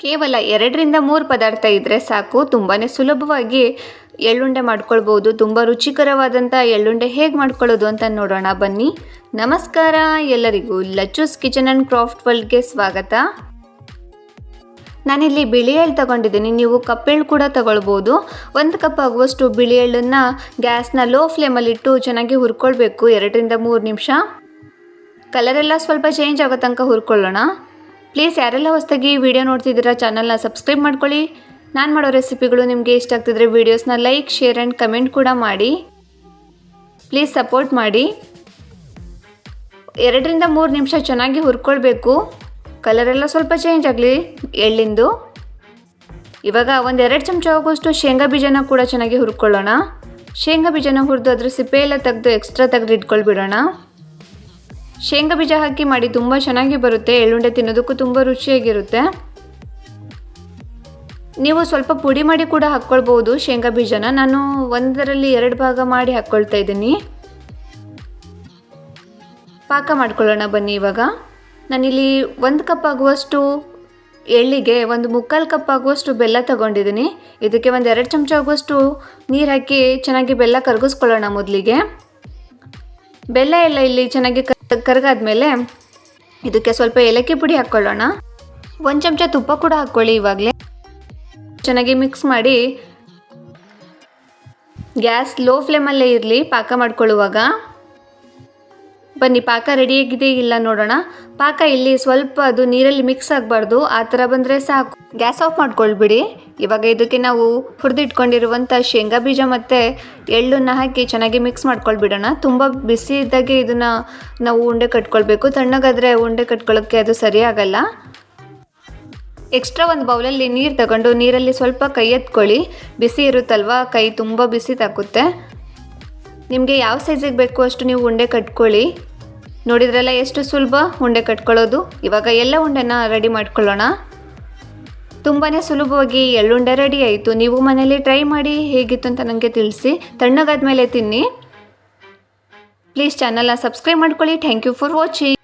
ಕೇವಲ ಎರಡರಿಂದ ಮೂರು ಪದಾರ್ಥ ಇದ್ದರೆ ಸಾಕು. ತುಂಬಾ ಸುಲಭವಾಗಿ ಎಳ್ಳುಂಡೆ ಮಾಡ್ಕೊಳ್ಬೋದು. ತುಂಬ ರುಚಿಕರವಾದಂಥ ಎಳ್ಳುಂಡೆ ಹೇಗೆ ಮಾಡ್ಕೊಳ್ಳೋದು ಅಂತ ನೋಡೋಣ. ಬನ್ನಿ. ನಮಸ್ಕಾರ ಎಲ್ಲರಿಗೂ. ಲಚ್ಚೂಸ್ ಕಿಚನ್ ಆ್ಯಂಡ್ ಕ್ರಾಫ್ಟ್ ವರ್ಲ್ಡ್ಗೆ ಸ್ವಾಗತ. ನಾನಿಲ್ಲಿ ಬಿಳಿ ಎಳ್ಳು ತಗೊಂಡಿದ್ದೀನಿ. ನೀವು ಕಪ್ಪೆಳ್ಳು ಕೂಡ ತಗೊಳ್ಬೋದು. ಒಂದು ಕಪ್ ಆಗುವಷ್ಟು ಬಿಳಿ ಎಳ್ಳನ್ನು ಗ್ಯಾಸ್ನ ಲೋ ಫ್ಲೇಮಲ್ಲಿಟ್ಟು ಚೆನ್ನಾಗಿ ಹುರ್ಕೊಳ್ಬೇಕು. ಎರಡರಿಂದ ಮೂರು ನಿಮಿಷ. ಕಲರೆಲ್ಲ ಸ್ವಲ್ಪ ಚೇಂಜ್ ಆಗೋ ತನಕ ಹುರ್ಕೊಳ್ಳೋಣ. ಪ್ಲೀಸ್ ಯಾರೆಲ್ಲ ಹೊಸದಾಗಿ ವಿಡಿಯೋ ನೋಡ್ತಿದ್ದೀರಾ ಚಾನಲ್ನ ಸಬ್ಸ್ಕ್ರೈಬ್ ಮಾಡ್ಕೊಳ್ಳಿ. ನಾನು ಮಾಡೋ ರೆಸಿಪಿಗಳು ನಿಮಗೆ ಇಷ್ಟ ಆಗ್ತಿದ್ರೆ ವೀಡಿಯೋಸ್ನ ಲೈಕ್ ಶೇರ್ ಆ್ಯಂಡ್ ಕಮೆಂಟ್ ಕೂಡ ಮಾಡಿ. ಪ್ಲೀಸ್ ಸಪೋರ್ಟ್ ಮಾಡಿ. ಎರಡರಿಂದ ಮೂರು ನಿಮಿಷ ಚೆನ್ನಾಗಿ ಹುರ್ಕೊಳ್ಬೇಕು. ಕಲರೆಲ್ಲ ಸ್ವಲ್ಪ ಚೇಂಜ್ ಆಗಲಿ, ಎಳ್ಳಿಂದು. ಇವಾಗ ಒಂದು ಎರಡು ಚಮಚ ಆಗುವಷ್ಟು ಶೇಂಗಾ ಬೀಜನ ಕೂಡ ಚೆನ್ನಾಗಿ ಹುರ್ಕೊಳ್ಳೋಣ. ಶೇಂಗಾ ಬೀಜನ ಹುರಿದು ಅದ್ರ ಸಿಪ್ಪೆ ಎಲ್ಲ ತೆಗೆದು ಎಕ್ಸ್ಟ್ರಾ ತೆಗೆದು ಇಟ್ಕೊಳ್ಬಿಡೋಣ ಶೇಂಗಾ ಬೀಜ ಹಾಕಿ ಮಾಡಿ ತುಂಬ ಚೆನ್ನಾಗಿ ಬರುತ್ತೆ. ಎಳ್ಳುಂಡೆ ತಿನ್ನೋದಕ್ಕೂ ತುಂಬ ರುಚಿಯಾಗಿರುತ್ತೆ. ನೀವು ಸ್ವಲ್ಪ ಪುಡಿ ಮಾಡಿ ಕೂಡ ಹಾಕ್ಕೊಳ್ಬೋದು ಶೇಂಗಾ ಬೀಜನ. ನಾನು ಒಂದರಲ್ಲಿ ಎರಡು ಭಾಗ ಮಾಡಿ ಹಾಕ್ಕೊಳ್ತಾ ಇದ್ದೀನಿ. ಪಾಕ ಮಾಡ್ಕೊಳ್ಳೋಣ ಬನ್ನಿ ಇವಾಗ. ನಾನಿಲ್ಲಿ ಒಂದು ಕಪ್ ಆಗುವಷ್ಟು ಎಳ್ಳಿಗೆ, ಒಂದು ಮುಕ್ಕಾಲು ಕಪ್ ಆಗುವಷ್ಟು ಬೆಲ್ಲ ತಗೊಂಡಿದ್ದೀನಿ. ಇದಕ್ಕೆ ಒಂದು ಎರಡು ಚಮಚ ಆಗುವಷ್ಟು ನೀರು ಹಾಕಿ ಚೆನ್ನಾಗಿ ಬೆಲ್ಲ ಕರಗಿಸ್ಕೊಳ್ಳೋಣ ಮೊದಲಿಗೆ. ಬೆಲ್ಲ ಎಲ್ಲ ಇಲ್ಲಿ ಚೆನ್ನಾಗಿ ಕರಗಾದ್ಮೇಲೆ ಇದಕ್ಕೆ ಸ್ವಲ್ಪ ಏಲಕ್ಕಿ ಪುಡಿ ಹಾಕ್ಕೊಳ್ಳೋಣ. ಒಂದು ಚಮಚ ತುಪ್ಪ ಕೂಡ ಹಾಕ್ಕೊಳ್ಳಿ ಇವಾಗಲೇ. ಚೆನ್ನಾಗಿ ಮಿಕ್ಸ್ ಮಾಡಿ. ಗ್ಯಾಸ್ ಲೋ ಫ್ಲೇಮಲ್ಲೇ ಇರಲಿ, ಪಾಕ ಮಾಡ್ಕೊಳ್ಳುವಾಗ. ಬನ್ನಿ, ಪಾಕ ರೆಡಿಯಾಗಿದೆ ಇಲ್ಲ ನೋಡೋಣ. ಪಾಕ ಇಲ್ಲಿ ಸ್ವಲ್ಪ ಅದು ನೀರಲ್ಲಿ ಮಿಕ್ಸ್ ಆಗಬಾರ್ದು, ಆ ಥರ ಬಂದರೆ ಸಾಕು. ಗ್ಯಾಸ್ ಆಫ್ ಮಾಡ್ಕೊಳ್ಬಿಡಿ. ಇವಾಗ ಇದಕ್ಕೆ ನಾವು ಹುರಿದಿಟ್ಕೊಂಡಿರುವಂಥ ಶೇಂಗಾ ಬೀಜ ಮತ್ತು ಎಳ್ಳನ್ನು ಹಾಕಿ ಚೆನ್ನಾಗಿ ಮಿಕ್ಸ್ ಮಾಡ್ಕೊಳ್ಬಿಡೋಣ. ತುಂಬ ಬಿಸಿ ಇದ್ದಾಗೆ ಇದನ್ನು ನಾವು ಉಂಡೆ ಕಟ್ಕೊಳ್ಬೇಕು. ತಣ್ಣಗಾದರೆ ಉಂಡೆ ಕಟ್ಕೊಳ್ಳೋಕ್ಕೆ ಅದು ಸರಿಯಾಗಲ್ಲ ಎಕ್ಸ್ಟ್ರಾ ಒಂದು ಬೌಲಲ್ಲಿ ನೀರು ತಗೊಂಡು, ನೀರಲ್ಲಿ ಸ್ವಲ್ಪ ಕೈ ಎತ್ಕೊಳ್ಳಿ. ಬಿಸಿ ಇರುತ್ತಲ್ವ? ಕೈ ತುಂಬ ಬಿಸಿ ತಾಕುತ್ತೆ. ನಿಮಗೆ ಯಾವ ಸೈಜಿಗೆ ಬೇಕು ಅಷ್ಟು ನೀವು ಉಂಡೆ ಕಟ್ಕೊಳ್ಳಿ. ನೋಡಿದ್ರಲ್ಲ ಎಷ್ಟು ಸುಲಭ ಉಂಡೆ ಕಟ್ಕೊಳ್ಳೋದು. ಇವಾಗ ಎಲ್ಲ ಉಂಡೆನ ರೆಡಿ ಮಾಡ್ಕೊಳ್ಳೋಣ. ತುಂಬಾ ಸುಲಭವಾಗಿ ಎಳ್ಳುಂಡೆ ರೆಡಿ ಆಯಿತು. ನೀವು ಮನೇಲಿ ಟ್ರೈ ಮಾಡಿ ಹೇಗಿತ್ತು ಅಂತ ನನಗೆ ತಿಳಿಸಿ. ತಣ್ಣಗಾದ ಮೇಲೆ ತಿನ್ನಿ ಪ್ಲೀಸ್ ಚಾನಲ್ನ ಸಬ್ಸ್ಕ್ರೈಬ್ ಮಾಡ್ಕೊಳ್ಳಿ. Thank you for watching